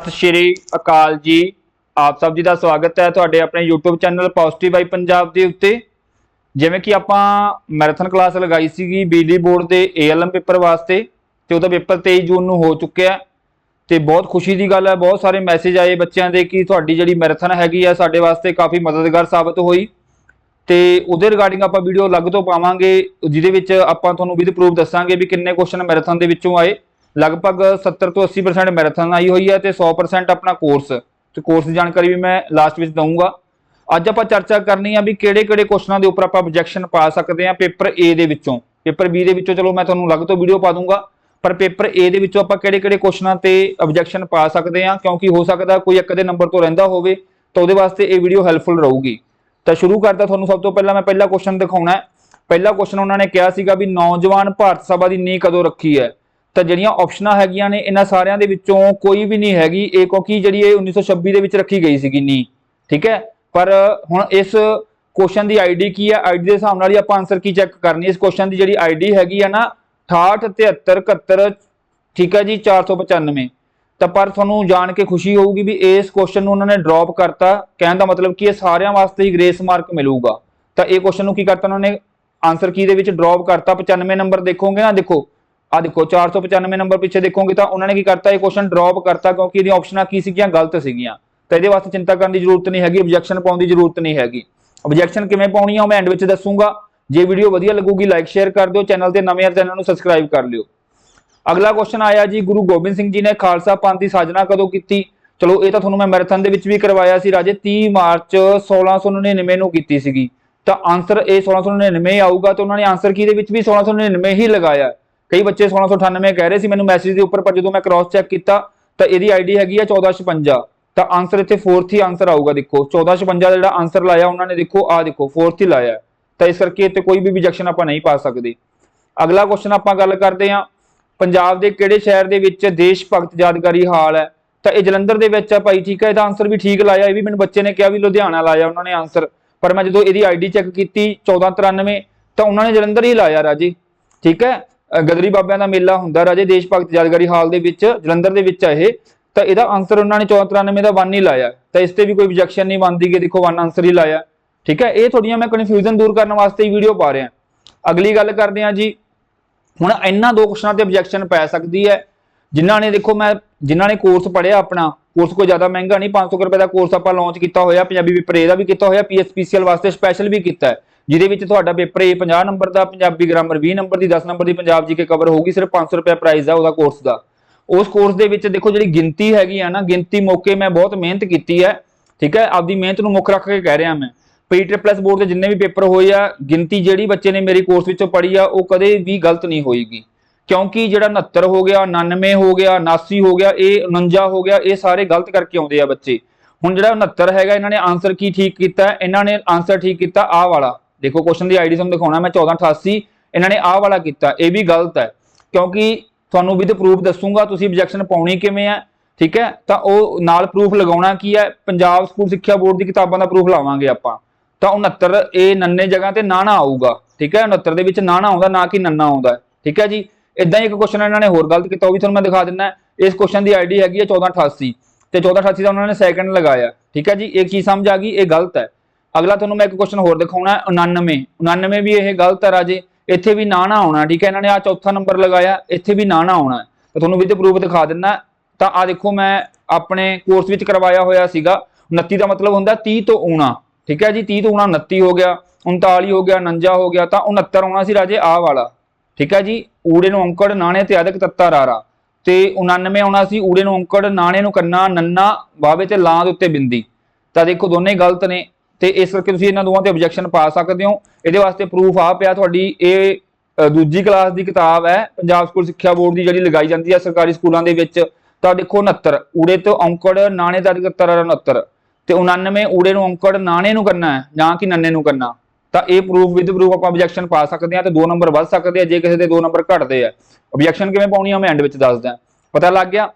ਸਤਿ ਸ਼੍ਰੀ ਅਕਾਲ ਜੀ। ਆਪ ਸਭ ਜੀ ਦਾ ਸਵਾਗਤ ਹੈ ਤੁਹਾਡੇ ਆਪਣੇ YouTube channel positive I Punjab ਦੇ ਉੱਤੇ। ਜਿਵੇਂ ਕਿ ਆਪਾਂ ਮੈਰਾਥਨ ਕਲਾਸ ਲਗਾਈ ਸੀਗੀ ਬਿਜਲੀ ਬੋਰਡ ਦੇ ALM ਪੇਪਰ ਵਾਸਤੇ ਤੇ ਉਹਦਾ ਪੇਪਰ 23 ਜੂਨ ਨੂੰ ਹੋ ਚੁੱਕਿਆ ਹੈ। ਤੇ ਬਹੁਤ ਖੁਸ਼ੀ ਦੀ ਗੱਲ ਹੈ, ਬਹੁਤ ਸਾਰੇ ਮੈਸੇਜ ਆਏ ਬੱਚਿਆਂ ਦੇ ਕਿ ਤੁਹਾਡੀ ਜਿਹੜੀ ਮੈਰਾਥਨ ਹੈਗੀ ਆ ਸਾਡੇ ਵਾਸਤੇ ਕਾਫੀ ਮਦਦਗਾਰ ਸਾਬਤ ਹੋਈ। ਤੇ ਉਹਦੇ ਰਿਗਾਰਡਿੰਗ ਆਪਾਂ ਵੀਡੀਓ ਅਲੱਗ ਤੋਂ ਪਾਵਾਂਗੇ, ਜਿਹਦੇ ਵਿੱਚ ਆਪਾਂ ਤੁਹਾਨੂੰ ਵਿਦ ਪ੍ਰੂਫ ਦੱਸਾਂਗੇ ਵੀ ਕਿੰਨੇ ਕੁਐਸਚਨ ਮੈਰਾਥਨ ਦੇ ਵਿੱਚੋਂ ਆਏ। ਲਗਭਗ 70 ਤੋਂ 80% ਮੈਰਾਥਨ ਆਈ ਹੋਈ ਹੈ ਤੇ 100% ਆਪਣਾ ਕੋਰਸ ਤੇ ਕੋਰਸ ਦੀ ਜਾਣਕਾਰੀ ਵੀ ਮੈਂ ਲਾਸਟ ਵਿੱਚ ਦਊਂਗਾ। ਅੱਜ ਆਪਾਂ ਚਰਚਾ ਕਰਨੀ ਆ ਵੀ ਕਿਹੜੇ ਕਿਹੜੇ ਕੁਐਸਚਨਾਂ ਦੇ ਉੱਪਰ ਆਪਾਂ ਆਬਜੈਕਸ਼ਨ ਪਾ ਸਕਦੇ ਆ ਪੇਪਰ A ਦੇ ਵਿੱਚੋਂ। ਪੇਪਰ B ਦੇ ਵਿੱਚੋਂ ਚਲੋ ਮੈਂ ਤੁਹਾਨੂੰ ਅਲੱਗ ਤੋਂ ਵੀਡੀਓ ਪਾ ਦੂੰਗਾ ਪਰ ਪੇਪਰ A ਦੇ ਵਿੱਚੋਂ ਆਪਾਂ ਕਿਹੜੇ ਕਿਹੜੇ ਕੁਐਸਚਨਾਂ ਤੇ ਆਬਜੈਕਸ਼ਨ ਪਾ ਸਕਦੇ ਆ, ਕਿਉਂਕਿ ਹੋ ਸਕਦਾ ਕੋਈ ਇੱਕ ਦੇ ਨੰਬਰ ਤੋਂ ਰਹਿੰਦਾ ਹੋਵੇ, ਤਾਂ ਉਹਦੇ ਵਾਸਤੇ ਇਹ ਵੀਡੀਓ ਹੈਲਪਫੁਲ ਰਹੂਗੀ। ਤਾਂ ਸ਼ੁਰੂ ਕਰਦਾ ਤੁਹਾਨੂੰ ਸਭ ਤੋਂ ਪਹਿਲਾਂ ਮੈਂ ਪਹਿਲਾ ਕੁਐਸਚਨ ਦਿਖਾਉਣਾ ਹੈ। ਪਹਿਲਾ ਕੁਐਸਚਨ ਉਹਨਾਂ ਨੇ ਕਿਹਾ ਸੀਗਾ ਵੀ ਨੌਜਵਾਨ ਭਾਰਤ ਸਭਾ ਦੀ ਨੀਂਹ ਕਦੋਂ ਰੱਖੀ ਹੈ? ਤਾਂ ਜਿਹੜੀਆਂ ਆਪਸ਼ਨਾਂ ਹੈਗੀਆਂ ਨੇ, ਇਹਨਾਂ ਸਾਰਿਆਂ ਦੇ ਵਿੱਚੋਂ ਕੋਈ ਵੀ ਨਹੀਂ ਹੈਗੀ। ਇਹ ਕਿਉਂਕਿ ਜਿਹੜੀ ਇਹ 1926 ਦੇ ਵਿੱਚ ਰੱਖੀ ਗਈ ਸੀਗੀ ਨੀਂਹ, ਠੀਕ ਹੈ? ਪਰ ਹੁਣ ਇਸ ਕੁਐਸਚਨ ਦੀ ਆਈਡੀ ਕੀ ਹੈ? ਆਈਡੀ ਦੇ ਹਿਸਾਬ ਨਾਲ ਹੀ ਆਪਾਂ ਆਨਸਰ ਕੀ ਚੈੱਕ ਕਰਨੀ ਇਸ ਕੁਐਸਚਨ ਦੀ ਜਿਹੜੀ ਆਈਡੀ ਹੈਗੀ ਹੈ ਨਾ 68 73 71 ਠੀਕ ਹੈ ਜੀ 495 ਤਾਂ ਪਰ ਤੁਹਾਨੂੰ ਜਾਣ ਕੇ ਖੁਸ਼ੀ ਹੋਊਗੀ ਵੀ ਇਸ ਕੁਐਸਚਨ ਨੂੰ ਉਹਨਾਂ ਨੇ ਡ੍ਰੌਪ ਕਰਤਾ। ਕਹਿਣ ਦਾ ਮਤਲਬ ਕਿ ਇਹ ਸਾਰਿਆਂ ਵਾਸਤੇ ਹੀ ਗ੍ਰੇਸ ਮਾਰਕ ਮਿਲੂਗਾ। ਤਾਂ ਇਹ ਕੁਐਸਚਨ ਨੂੰ ਕੀ ਕਰਤਾ ਉਹਨਾਂ ਨੇ? ਆਨਸਰ ਕੀ ਦੇ ਵਿੱਚ ਡ੍ਰੌਪ ਕਰਤਾ? 95 ਨੰਬਰ ਦੇਖੋਗੇ ਨਾ? ਦੇਖੋ ਆ ਦੇਖੋ 495 ਨੰਬਰ ਪਿੱਛੇ ਦੇਖੋਗੇ ਤਾਂ ਉਹਨਾਂ ਨੇ ਕੀ ਕਰਤਾ, ਇਹ ਕੁਐਸਚਨ ਡ੍ਰੌਪ ਕਰਤਾ ਕਿਉਂਕਿ ਇਹਦੀਆਂ ਆਪਸ਼ਨਾਂ ਕੀ ਸੀਗੀਆਂ? ਗਲਤ ਸੀਗੀਆਂ। ਤਾਂ ਇਹਦੇ ਵਾਸਤੇ ਚਿੰਤਾ ਕਰਨ ਦੀ ਜ਼ਰੂਰਤ ਨਹੀਂ ਹੈਗੀ ਆਬਜੈਕਸ਼ਨ ਪਾਉਣ ਦੀ ਜ਼ਰੂਰਤ ਨਹੀਂ ਹੈਗੀ। ਆਬਜੈਕਸ਼ਨ ਕਿਵੇਂ ਪਾਉਣੀ ਆ, ਉਹ ਮੈਂ ਐਂਡ ਵਿੱਚ ਦੱਸੂਗਾ। ਜੇ ਵੀਡੀਓ ਵਧੀਆ ਲੱਗੂਗੀ ਲਾਈਕ ਸ਼ੇਅਰ ਕਰ ਦਿਓ ਚੈਨਲ ਤੇ ਨਵੇਂ ਆ ਚੈਨਲ ਨੂੰ ਸਬਸਕ੍ਰਾਈਬ ਕਰ ਲਿਓ। ਅਗਲਾ ਕੁਐਸਚਨ ਆਇਆ ਜੀ, ਗੁਰੂ ਗੋਬਿੰਦ ਸਿੰਘ ਜੀ ਨੇ ਖਾਲਸਾ ਪੰਥ ਦੀ ਸਾਜਨਾ ਕਦੋਂ ਕੀਤੀ? ਚਲੋ, ਇਹ ਤਾਂ ਤੁਹਾਨੂੰ ਮੈਂ ਮੈਰਾਥਨ ਦੇ ਵਿੱਚ ਵੀ ਕਰਵਾਇਆ ਸੀ ਰਾਜੇ 30 ਮਾਰਚ 1699 ਨੂੰ ਕੀਤੀ ਸੀਗੀ। ਤਾਂ ਆਨਸਰ ਇਹ 1699 ਆਊਗਾ, ਤਾਂ ਉਹਨਾਂ ਨੇ ਆਨਸਰ ਕੀ ਦੇ ਵਿੱਚ ਵੀ 1699 ਹੀ ਲਗਾਇਆ। ਕਈ ਬੱਚੇ 1698 ਕਹਿ ਰਹੇ ਸੀ, ਮੈਨੂੰ ਮੈਸੇਜ ਦੇ ਉੱਪਰ ਪਰ ਜਦੋਂ ਮੈਂ ਕ੍ਰਾਸ ਚੈੱਕ ਕੀਤਾ, ਤਾਂ ਇਹਦੀ ਆਈਡੀ ਹੈਗੀ ਆ 1456 ਤਾਂ ਆਨਸਰ ਇੱਥੇ 4th ਹੀ ਆਨਸਰ ਆਊਗਾ, ਦੇਖੋ। 1456 ਦਾ ਜਿਹੜਾ ਆਨਸਰ ਲਾਇਆ, ਉਹਨਾਂ ਨੇ ਦੇਖੋ ਆ ਦੇਖੋ 4th ਹੀ ਲਾਇਆ। ਤਾਂ ਇਸ ਕਰਕੇ ਇੱਥੇ ਕੋਈ ਵੀ ਰਿਜੈਕਸ਼ਨ ਆਪਾਂ ਨਹੀਂ ਪਾ ਸਕਦੇ। ਅਗਲਾ ਕੁਐਸਚਨ ਆਪਾਂ ਗੱਲ ਕਰਦੇ ਹਾਂ, ਪੰਜਾਬ ਦੇ ਕਿਹੜੇ ਸ਼ਹਿਰ ਦੇ ਵਿੱਚ ਦੇਸ਼ ਭਗਤ ਯਾਦਗਾਰੀ ਹਾਲ ਹੈ? ਤਾਂ ਇਹ ਜਲੰਧਰ ਦੇ ਵਿੱਚ ਆ ਭਾਈ, ਠੀਕ ਹੈ ਇਹਦਾ ਆਨਸਰ ਵੀ ਠੀਕ ਲਾਇਆ, ਇਹ ਵੀ ਮੈਨੂੰ ਬੱਚੇ ਨੇ ਕਿਹਾ ਵੀ ਲੁਧਿਆਣਾ ਲਾਇਆ ਉਹਨਾਂ ਨੇ ਆਨਸਰ ਪਰ ਮੈਂ ਜਦੋਂ ਇਹਦੀ ਆਈਡੀ ਚੈੱਕ ਕੀਤੀ 1493 ਤਾਂ ਉਹਨਾਂ ਨੇ ਜਲੰਧਰ ਹੀ ਲਾਇਆ ਰਾਜੀ। ਠੀਕ ਹੈ? ਗਦਰੀ ਬਾਬਿਆਂ ਦਾ ਮੇਲਾ ਹੁੰਦਾ ਰਾਜੇ ਦੇਸ਼ ਭਗਤ ਯਾਦਗਾਰੀ ਹਾਲ ਦੇ ਵਿੱਚ, ਜਲੰਧਰ ਦੇ ਵਿੱਚ ਆ ਇਹ। ਤਾਂ ਇਹਦਾ ਆਨਸਰ ਉਹਨਾਂ ਨੇ 1493 ਦਾ 1 ਹੀ ਲਾਇਆ। ਤਾਂ ਇਸ ਤੇ ਵੀ ਕੋਈ ਆਬਜੈਕਸ਼ਨ ਨਹੀਂ ਬਣਦੀ ਕਿ ਦੇਖੋ 1 ਆਨਸਰ ਹੀ ਲਾਇਆ। ਠੀਕ ਹੈ? ਇਹ ਥੋੜੀਆਂ ਮੈਂ ਕਨਫਿਊਜ਼ਨ ਦੂਰ ਕਰਨ ਵਾਸਤੇ ਹੀ ਵੀਡੀਓ ਪਾ ਰਿਹਾ। ਅਗਲੀ ਗੱਲ ਕਰਦੇ ਹਾਂ ਜੀ। ਹੁਣ ਇਹਨਾਂ ਦੋ ਕੁਸ਼ਨਾਂ ਤੇ ਆਬਜੈਕਸ਼ਨ ਪੈ ਸਕਦੀ ਹੈ। ਜਿਨ੍ਹਾਂ ਨੇ ਦੇਖੋ ਮੈਂ, ਜਿਨ੍ਹਾਂ ਨੇ ਕੋਰਸ ਪੜਿਆ ਆਪਣਾ ਕੋਰਸ ਕੋਈ ਜ਼ਿਆਦਾ ਮਹਿੰਗਾ ਨਹੀਂ 500 ਰੁਪਏ ਦਾ ਕੋਰਸ ਆਪਾਂ ਲਾਂਚ ਕੀਤਾ ਹੋਇਆ, ਪੰਜਾਬੀ ਪੇਪਰ A ਦਾ ਵੀ ਕੀਤਾ ਹੋਇਆ ਪੀਐਸਪੀਸੀਐਲ ਵਾਸਤੇ ਸਪੈਸ਼ਲ ਵੀ ਕੀਤਾ ਹੈ। ਜਿਹਦੇ ਵਿੱਚ ਤੁਹਾਡਾ ਪੇਪਰ A 50 ਨੰਬਰ ਦਾ, ਪੰਜਾਬੀ ਗ੍ਰਾਮਰ 20 ਨੰਬਰ ਦੀ 10 ਨੰਬਰ ਦੀ ਪੰਜਾਬ ਜੀ ਕੇ ਕਵਰ ਹੋਊਗੀ, ਸਿਰਫ 500 ਰੁਪਏ ਪ੍ਰਾਈਸ ਆ ਉਹਦਾ ਕੋਰਸ ਦਾ। ਉਸ ਕੋਰਸ ਦੇ ਵਿੱਚ ਦੇਖੋ ਜਿਹੜੀ ਗਿਣਤੀ ਹੈਗੀ ਆ ਨਾ, ਗਿਣਤੀ ਮੌਕੇ ਮੈਂ ਬਹੁਤ ਮਿਹਨਤ ਕੀਤੀ ਹੈ, ਠੀਕ ਹੈ? ਆਪਦੀ ਮਿਹਨਤ ਨੂੰ ਮੁੱਖ ਰੱਖ ਕੇ ਕਹਿ ਰਿਹਾ ਮੈਂ। ਪੀਟੀ ਪਲੱਸ ਬੋਰਡ ਦੇ ਜਿੰਨੇ ਵੀ ਪੇਪਰ ਹੋਏ ਆ, ਗਿਣਤੀ ਜਿਹੜੀ ਬੱਚੇ ਨੇ ਮੇਰੀ ਕੋਰਸ ਵਿੱਚੋਂ ਪੜ੍ਹੀ ਆ, ਉਹ ਕਦੇ ਵੀ ਗਲਤ ਨਹੀਂ ਹੋਏਗੀ। ਕਿਉਂਕਿ ਜਿਹੜਾ 69 ਹੋ ਗਿਆ 99 ਹੋ ਗਿਆ 79 ਹੋ ਗਿਆ, ਇਹ 49 ਹੋ ਗਿਆ, ਇਹ ਸਾਰੇ ਗਲਤ ਕਰਕੇ ਆਉਂਦੇ ਆ ਬੱਚੇ। ਹੁਣ ਜਿਹੜਾ 69 ਹੈਗਾ, ਇਹਨਾਂ ਨੇ ਆਨਸਰ ਕੀ ਠੀਕ ਕੀਤਾ? ਇਹਨਾਂ ਨੇ ਆਨਸਰ ਠੀਕ ਕੀਤਾ ਆਹ ਵਾਲਾ। ਦੇਖੋ ਕੁਐਸਚਨ ਦੀ ਆਈਡੀ ਤੁਹਾਨੂੰ ਦਿਖਾਉਣਾ, ਮੈਂ 1488 ਇਹਨਾਂ ਨੇ ਆਹ ਵਾਲਾ ਕੀਤਾ, ਇਹ ਵੀ ਗਲਤ ਹੈ, ਕਿਉਂਕਿ ਤੁਹਾਨੂੰ ਵਿਦ ਪ੍ਰੂਫ ਦੱਸੂਗਾ, ਤੁਸੀਂ ਆਬਜੈਕਸ਼ਨ ਪਾਉਣੀ ਕਿਵੇਂ ਹੈ, ਠੀਕ ਹੈ? ਤਾਂ ਉਹ ਨਾਲ ਪ੍ਰੂਫ ਲਗਾਉਣਾ ਕੀ ਹੈ? ਪੰਜਾਬ ਸਕੂਲ ਸਿੱਖਿਆ ਬੋਰਡ ਦੀ ਕਿਤਾਬਾਂ ਦਾ ਪ੍ਰੂਫ ਲਾਵਾਂਗੇ ਆਪਾਂ। ਤਾਂ 69 ਇਹ ਨੰਨੇ ਜਗ੍ਹਾ ਤੇ ਨਾਣਾ ਆਊਗਾ, ਠੀਕ ਹੈ? 69 ਦੇ ਵਿੱਚ ਨਾਣਾ ਆਉਂਦਾ, ਨਾ ਕਿ ਨੰਨਾ ਆਉਂਦਾ, ਠੀਕ ਹੈ ਜੀ? ਇਦਾਂ ਹੀ ਇੱਕ ਕੁਐਸਚਨ ਇਹਨਾਂ ਨੇ ਹੋਰ ਗਲਤ ਕੀਤਾ, ਉਹ ਵੀ ਤੁਹਾਨੂੰ ਮੈਂ ਦਿਖਾ ਦਿੰਦਾ ਇਸ ਕੁਐਸਚਨ ਦੀ ਆਈਡੀ ਹੈਗੀ ਹੈ 1488 ਤੇ 1488 ਦਾ ਉਹਨਾਂ ਨੇ ਸੈਕੰਡ ਲਗਾਇਆ, ਠੀਕ ਹੈ ਜੀ? ਇੱਕ ਚੀਜ਼ ਸਮਝ ਆ ਗਈ, ਇਹ ਗਲਤ ਹੈ। ਅਗਲਾ ਤੁਹਾਨੂੰ ਮੈਂ ਇੱਕ ਕੁਐਸਚਨ ਹੋਰ ਦਿਖਾਉਣਾ ਹੈ 99 99 ਵੀ ਇਹ ਗਲਤ ਹੈ ਰਾਜੇ। ਇੱਥੇ ਵੀ ਨਾ ਨਾ ਆਉਣਾ, ਠੀਕ ਹੈ? ਇਹਨਾਂ ਨੇ ਆ ਚੌਥਾ ਨੰਬਰ ਲਗਾਇਆ, ਇੱਥੇ ਵੀ ਨਾ ਨਾ ਆਉਣਾ ਤਾਂ ਤੁਹਾਨੂੰ ਵਿਦ ਪ੍ਰੂਫ ਦਿਖਾ ਦਿੰਦਾ ਤਾਂ ਆ ਦੇਖੋ, ਮੈਂ ਆਪਣੇ ਕੋਰਸ ਵਿੱਚ ਕਰਵਾਇਆ ਹੋਇਆ ਸੀਗਾ। 29 ਦਾ ਮਤਲਬ ਹੁੰਦਾ 30 ਤੋਂ ਊਣਾ, ਠੀਕ ਹੈ ਜੀ? 30 ਤੋਂ ਊਣਾ 29 ਹੋ ਗਿਆ 39 ਹੋ ਗਿਆ 49 ਹੋ ਗਿਆ, ਤਾਂ 69 ਆਉਣਾ ਸੀ ਰਾਜੇ ਆਹ ਵਾਲਾ, ਠੀਕ ਹੈ ਜੀ? ਊੜੇ ਨੂੰ ਔਂਕੜ, ਨਾਣੇ ਤੇ ਅਦਕ ਤੱਤਾ ਰਾਰਾ। ਤੇ 99 ਆਉਣਾ ਸੀ ਊੜੇ ਨੂੰ ਔਂਕੜ, ਨਾਣੇ ਨੂੰ ਕੰਨਾ, ਨੰਨਾ ਬਾਵੇ ਤੇ ਲਾਂ ਦੇ ਉੱਤੇ ਬਿੰਦੀ। ਤਾਂ ਦੇਖੋ, ਦੋਨੇ ਗਲਤ ਨੇ। ਤੇ ਇਸ ਕਰਕੇ ਤੁਸੀਂ ਇਹਨਾਂ ਦੋਵਾਂ ਤੇ ਆਬਜੈਕਸ਼ਨ ਪਾ ਸਕਦੇ ਹੋ। ਇਹਦੇ ਵਾਸਤੇ ਪ੍ਰੂਫ ਆ ਪਿਆ ਤੁਹਾਡੀ, ਇਹ ਦੂਜੀ ਕਲਾਸ ਦੀ ਕਿਤਾਬ ਹੈ। ਪੰਜਾਬ ਸਕੂਲ ਸਿੱਖਿਆ ਬੋਰਡ ਦੀ ਜਿਹੜੀ ਲਗਾਈ ਜਾਂਦੀ ਹੈ ਸਰਕਾਰੀ ਸਕੂਲਾਂ ਦੇ ਵਿੱਚ, ਤਾਂ ਦੇਖੋ 69 ਊੜੇ ਤੋਂ ਔਂਕੜ, ਨਾਣੇ ਦਾ ਅਦਕ 69 ਤੇ 99 ਊੜੇ ਨੂੰ ਔਂਕੜ, ਨਾਣੇ ਨੂੰ ਕਰਨਾ ਹੈ, ਜਾਂ ਕਿ ਨੰਨੇ ਨੂੰ ਕਰਨਾ। ਤਾਂ ਇਹ ਪ੍ਰੂਫ ਵਿਦ ਪ੍ਰੂਫ ਆਪਾਂ ਆਬਜੈਕਸ਼ਨ ਪਾ ਸਕਦੇ ਹਾਂ ਤੇ ਦੋ ਨੰਬਰ ਵੱਧ ਸਕਦੇ ਆ, ਜੇ ਕਿਸੇ ਦੇ ਦੋ ਨੰਬਰ ਘਟਦੇ ਆ। ਆਬਜੈਕਸ਼ਨ ਕਿਵੇਂ ਪਾਉਣੀ ਆ, ਮੈਂ ਐਂਡ ਵਿੱਚ ਦੱਸਦਾ। ਪਤਾ ਲੱਗ ਗਿਆ?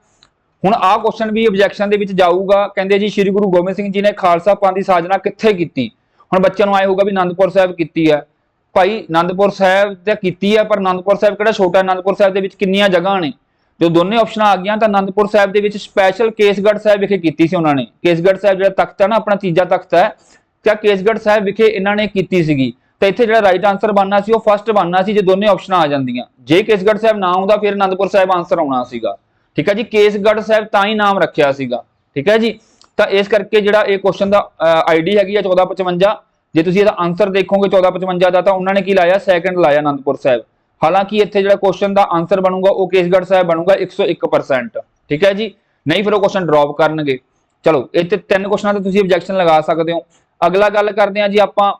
ਹੁਣ ਆਹ ਕੁਐਸਚਨ ਵੀ ਆਬਜੈਕਸ਼ਨ ਦੇ ਵਿੱਚ ਜਾਊਗਾ। ਕਹਿੰਦੇ ਜੀ, ਸ੍ਰੀ ਗੁਰੂ ਗੋਬਿੰਦ ਸਿੰਘ ਜੀ ਨੇ ਖਾਲਸਾ ਪੰਥ ਦੀ ਸਾਜਨਾ ਕਿੱਥੇ ਕੀਤੀ? ਹੁਣ ਬੱਚਿਆਂ ਨੂੰ ਆਏ ਹੋਊਗਾ ਵੀ ਆਨੰਦਪੁਰ ਸਾਹਿਬ ਕੀਤੀ ਹੈ। ਭਾਈ ਆਨੰਦਪੁਰ ਸਾਹਿਬ ਤੇ ਕੀਤੀ ਹੈ, ਪਰ ਆਨੰਦਪੁਰ ਸਾਹਿਬ ਕਿਹੜਾ ਛੋਟਾ ਆਨੰਦਪੁਰ ਸਾਹਿਬ ਦੇ ਵਿੱਚ ਕਿੰਨੀਆਂ ਜਗ੍ਹਾ ਨੇ? ਜੋ ਦੋਨੇ ਆਪਸ਼ਨਾਂ ਆ ਗਈਆਂ, ਤਾਂ ਅਨੰਦਪੁਰ ਸਾਹਿਬ ਦੇ ਵਿੱਚ ਸਪੈਸ਼ਲ ਕੇਸਗੜ੍ਹ ਸਾਹਿਬ ਵਿਖੇ ਕੀਤੀ ਸੀ ਉਹਨਾਂ ਨੇ। ਕੇਸਗੜ੍ਹ ਸਾਹਿਬ ਜਿਹੜਾ ਤਖਤ ਹੈ ਨਾ, ਆਪਣਾ ਤੀਜਾ ਤਖਤ ਹੈ, ਤਾਂ ਕੇਸਗੜ੍ਹ ਸਾਹਿਬ ਵਿਖੇ ਇਹਨਾਂ ਨੇ ਕੀਤੀ ਸੀਗੀ। ਤਾਂ ਇੱਥੇ ਜਿਹੜਾ ਰਾਈਟ ਆਨਸਰ ਬਣਨਾ ਸੀ, ਉਹ ਫਸਟ ਬਣਨਾ ਸੀ, ਜੇ ਦੋਨੇ ਆਪਸ਼ਨਾਂ ਆ ਜਾਂਦੀਆਂ। ਜੇ ਕੇਸਗੜ੍ਹ ਸਾਹਿਬ ਨਾ ਆਉਂਦਾ, ਫਿਰ ਅਨੰਦਪੁਰ ਸਾਹਿਬ ਆਨਸਰ ਆਉਣਾ ਸੀਗਾ। ਠੀਕ ਹੈ ਜੀ, ਕੇਸਗੜ੍ਹ ਸਾਹਿਬ ਤਾਂ ਹੀ ਨਾਮ ਰੱਖਿਆ ਸੀਗਾ। ਠੀਕ ਹੈ ਜੀ, ਤਾਂ ਇਸ ਕਰਕੇ ਜਿਹੜਾ ਇਹ ਕੁਐਸਚਨ ਦਾ ਆਈਡੀ ਹੈਗੀ ਆ 1455 ਜੇ ਤੁਸੀਂ ਇਹਦਾ ਆਨਸਰ ਦੇਖੋਗੇ 1455 ਦਾ, ਤਾਂ ਉਹਨਾਂ ਨੇ ਕੀ ਲਾਇਆ? ਸੈਕੰਡ ਲਾਇਆ ਅਨੰਦਪੁਰ ਸਾਹਿਬ। ਹਾਲਾਂਕਿ ਇੱਥੇ ਜਿਹੜਾ ਕੁਐਸਚਨ ਦਾ ਆਨਸਰ ਬਣੂਗਾ, ਉਹ ਕੇਸਗੜ੍ਹ ਸਾਹਿਬ ਬਣੂਗਾ 101% ਠੀਕ ਹੈ ਜੀ, ਨਹੀਂ ਫਿਰ ਉਹ ਕੁਐਸਚਨ ਡ੍ਰੌਪ ਕਰਨਗੇ। ਚਲੋ ਇਹ ਤੇ ਤਿੰਨ ਕੁਐਸਚਨਾਂ ਤੇ ਤੁਸੀਂ ਆਬਜੈਕਸ਼ਨ ਲਗਾ ਸਕਦੇ ਹੋ। ਅਗਲਾ ਗੱਲ ਕਰਦੇ ਹਾਂ ਜੀ ਆਪਾਂ,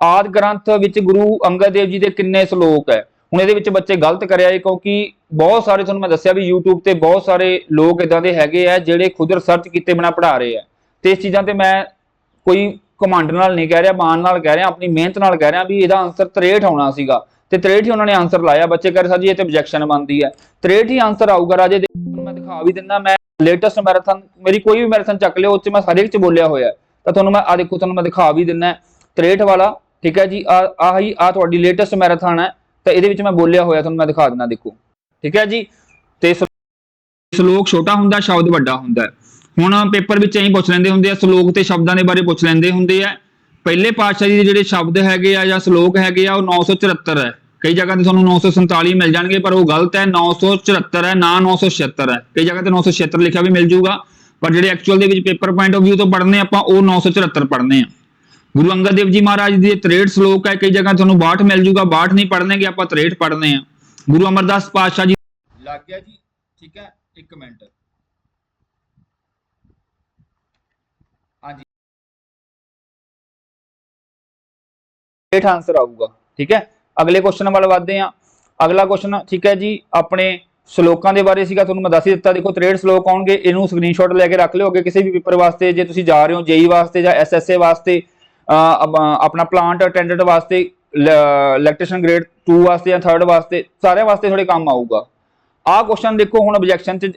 ਆਦ ਗ੍ਰੰਥ ਵਿੱਚ ਗੁਰੂ ਅੰਗਦ ਦੇਵ ਜੀ ਦੇ ਕਿੰਨੇ ਸ਼ਲੋਕ ਹੈ। ਹੁਣ ਇਹਦੇ ਵਿੱਚ ਬੱਚੇ ਗਲਤ ਕਰਿਆ ਇਹ ਕਿਉਂਕਿ ਬਹੁਤ ਸਾਰੇ ਤੁਹਾਨੂੰ ਮੈਂ ਦੱਸਿਆ ਵੀ YouTube ਤੇ ਬਹੁਤ ਸਾਰੇ ਲੋਕ ਇਦਾਂ ਦੇ ਹੈਗੇ ਆ ਜਿਹੜੇ ਖੁਦ ਰਿਸਰਚ ਕੀਤੇ ਬਿਨਾ ਪੜ੍ਹਾ ਰਹੇ ਆ। ਤੇ ਇਸ ਚੀਜ਼ਾਂ ਤੇ ਮੈਂ ਕੋਈ ਕਮਾਂਡ ਨਾਲ ਨਹੀਂ ਕਹਿ ਰਿਹਾ ਮਾਨ ਨਾਲ ਕਹਿ ਰਿਹਾ, ਆਪਣੀ ਮਿਹਨਤ ਨਾਲ ਕਹਿ ਰਿਹਾ ਵੀ ਇਹਦਾ ਆਨਸਰ 63 ਆਉਣਾ ਸੀਗਾ। ਤੇ 63 ਹੀ ਉਹਨਾਂ ਨੇ ਆਨਸਰ ਲਾਇਆ। ਬੱਚੇ ਕਹਿ ਰਹੇ ਸਰ ਜੀ, ਇਹ ਤੇ ਆਬਜੈਕਸ਼ਨ ਬਣਦੀ ਹੈ 63 ਹੀ ਆਨਸਰ ਆਊਗਾ ਰਾਜੇ। ਦੇਖੋ ਤੁਹਾਨੂੰ ਮੈਂ ਦਿਖਾ ਵੀ ਦਿੰਦਾ, ਮੈਂ ਲੇਟੈਸਟ ਮੈਰਾਥਨ ਮੇਰੀ ਕੋਈ ਵੀ ਮੈਰਾਥਨ ਚੱਕ ਲਿਓ ਉੱਚ ਮੈਂ ਸਾਰੇ ਵਿੱਚ ਬੋਲਿਆ ਹੋਇਆ। ਤਾਂ ਤੁਹਾਨੂੰ ਮੈਂ ਆ ਦੇਖੋ, ਤੁਹਾਨੂੰ ਮੈਂ ਦਿਖਾ ਵੀ ਦਿੰਦਾ। 63 ਵਾਲਾ, ਠੀਕ ਹੈ ਜੀ ਆ ਆਹੀ ਆ ਤੁਹਾਡੀ ਲੇਟੈਸਟ ਮੈਰਾਥਨ ਹੈ। ਤਾਂ ਇਹਦੇ ਵਿੱਚ ਮੈਂ ਬੋਲਿਆ ਹੋਇਆ, ਤੁਹਾਨੂੰ ਮੈਂ ਦਿਖਾ ਦਿੰਦਾ, ਦੇਖੋ। ਠੀਕ ਹੈ ਜੀ? ਤੇ ਸ਼ਲੋਕ ਛੋਟਾ ਹੁੰਦਾ, ਸ਼ਬਦ ਵੱਡਾ ਹੁੰਦਾ ਹੁਣ ਪੇਪਰ ਵਿੱਚ ਐਂ ਪੁੱਛ ਲੈਂਦੇ ਹੁੰਦੇ ਆ, ਸ਼ਲੋਕ ਤੇ ਸ਼ਬਦਾਂ ਦੇ ਬਾਰੇ ਪੁੱਛ ਲੈਂਦੇ ਹੁੰਦੇ ਆ। ਪਹਿਲੇ ਪਾਤਸ਼ਾਹ ਜੀ ਦੇ ਜਿਹੜੇ ਸ਼ਬਦ ਹੈਗੇ ਆ ਜਾਂ ਸ਼ਲੋਕ ਹੈਗੇ ਆ, ਉਹ 974 ਹੈ। ਕਈ ਜਗ੍ਹਾ ਤੇ ਤੁਹਾਨੂੰ 947 ਮਿਲ ਜਾਣਗੇ, ਪਰ ਉਹ ਗਲਤ ਹੈ। 974 ਹੈ, ਨਾ 976 ਹੈ। ਕਈ ਜਗ੍ਹਾ ਤੇ 976 ਲਿਖਿਆ ਵੀ ਮਿਲ ਜੂਗਾ, ਪਰ ਜਿਹੜੇ ਐਕਚੁਅਲ ਦੇ ਵਿੱਚ ਪੇਪਰ ਪੁਆਇੰਟ ਆਫ View ਤੋਂ ਪੜ੍ਹਨੇ ਆਪਾਂ ਉਹ 974 ਪੜ੍ਹਨੇ ਆ। ਗੁਰੂ ਅੰਗਦ ਦੇਵ ਜੀ ਮਹਾਰਾਜ ਦੇ 63 ਸ਼ਲੋਕ ਹੈ, ਕਈ ਜਗ੍ਹਾ ਤੁਹਾਨੂੰ 62 ਮਿਲ ਜੂਗਾ 62 ਨਹੀਂ ਪੜ੍ਹਨੇਗੇ, ਆਪਾਂ 63 ਪੜ੍ਹਨੇ ਆ। ਗੁਰੂ ਅਮਰਦਾਸ ਪਾਤਸ਼ਾਹ ਜੀ ਲੱਗ ਗਿਆ ਜੀ ਠੀਕ ਹੈ 1 ਮਿੰਟ। ਹਾਂਜੀ। ਇਹ ਆਨਸਰ ਆਊਗਾ। ਠੀਕ ਹੈ ਅਗਲੇ ਕੁਐਸਚਨ ਵੱਲ ਵਧਦੇ ਹਾਂ। ਅਗਲਾ ਕੁਐਸਚਨ ਠੀਕ ਹੈ ਜੀ ਆਪਣੇ ਸ਼ਲੋਕਾਂ ਦੇ ਬਾਰੇ ਸੀਗਾ ਤੁਹਾਨੂੰ ਮੈਂ ਦੱਸ ਹੀ ਦਿੱਤਾ। ਦੇਖੋ 63 ਸ਼ਲੋਕ ਆਉਣਗੇ ਇਹਨੂੰ ਸਕਰੀਨਸ਼ਾਟ ਲੈ ਕੇ ਰੱਖ ਲਿਓ ਅੱਗੇ ਕਿਸੇ ਵੀ ਪੇਪਰ ਵਾਸਤੇ ਜੇ ਤੁਸੀਂ ਜਾ ਰਹੇ ਹੋ ਜੇਈ ਵਾਸਤੇ ਜਾਂ ਐਸਐਸਏ ਵਾਸਤੇ ਆਪਣਾ ਪਲਾਂਟ ਅਟੈਂਡੈਂਟ ਵਾਸਤੇ ਇਲੈਕਟ੍ਰੀਸ਼ੀਅਨ ਗ੍ਰੇਡ 2 ਵਾਸਤੇ ਜਾਂ 3rd ਵਾਸਤੇ, ਸਾਰਿਆਂ ਵਾਸਤੇ ਥੋੜੇ ਕੰਮ ਆਊਗਾ। ਆਹ ਕੁਐਸਚਨ ਦੇਖੋ, ਹੁਣ ਆਬਜੈਕਸ਼ਨ ਚ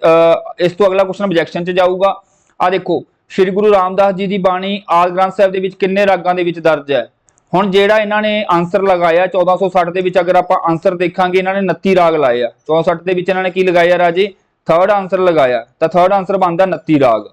ਇਸ ਤੋਂ ਅਗਲਾ ਕੁਐਸਚਨ ਆਬਜੈਕਸ਼ਨ ਚ ਜਾਊਗਾ। ਆ ਦੇਖੋ, ਸ੍ਰੀ ਗੁਰੂ ਰਾਮਦਾਸ ਜੀ ਦੀ ਬਾਣੀ ਆਦ ਗ੍ਰੰਥ ਸਾਹਿਬ ਦੇ ਵਿੱਚ ਕਿੰਨੇ ਰਾਗਾਂ ਦੇ ਵਿੱਚ ਦਰਜ ਹੈ? ਹੁਣ ਜਿਹੜਾ ਇਹਨਾਂ ਨੇ ਆਨਸਰ ਲਗਾਇਆ 1460 ਦੇ ਵਿੱਚ ਅਗਰ ਆਪਾਂ ਆਨਸਰ ਦੇਖਾਂਗੇ, ਇਹਨਾਂ ਨੇ 29 ਰਾਗ ਲਾਏ ਆ। 1460 ਦੇ ਵਿੱਚ ਇਹਨਾਂ ਨੇ ਕੀ ਲਗਾਇਆ ਰਾਜੇ? ਥਰਡ ਆਨਸਰ ਲਗਾਇਆ। ਤਾਂ ਥਰਡ ਆਨਸਰ ਬਣਦਾ 29 ਰਾਗ।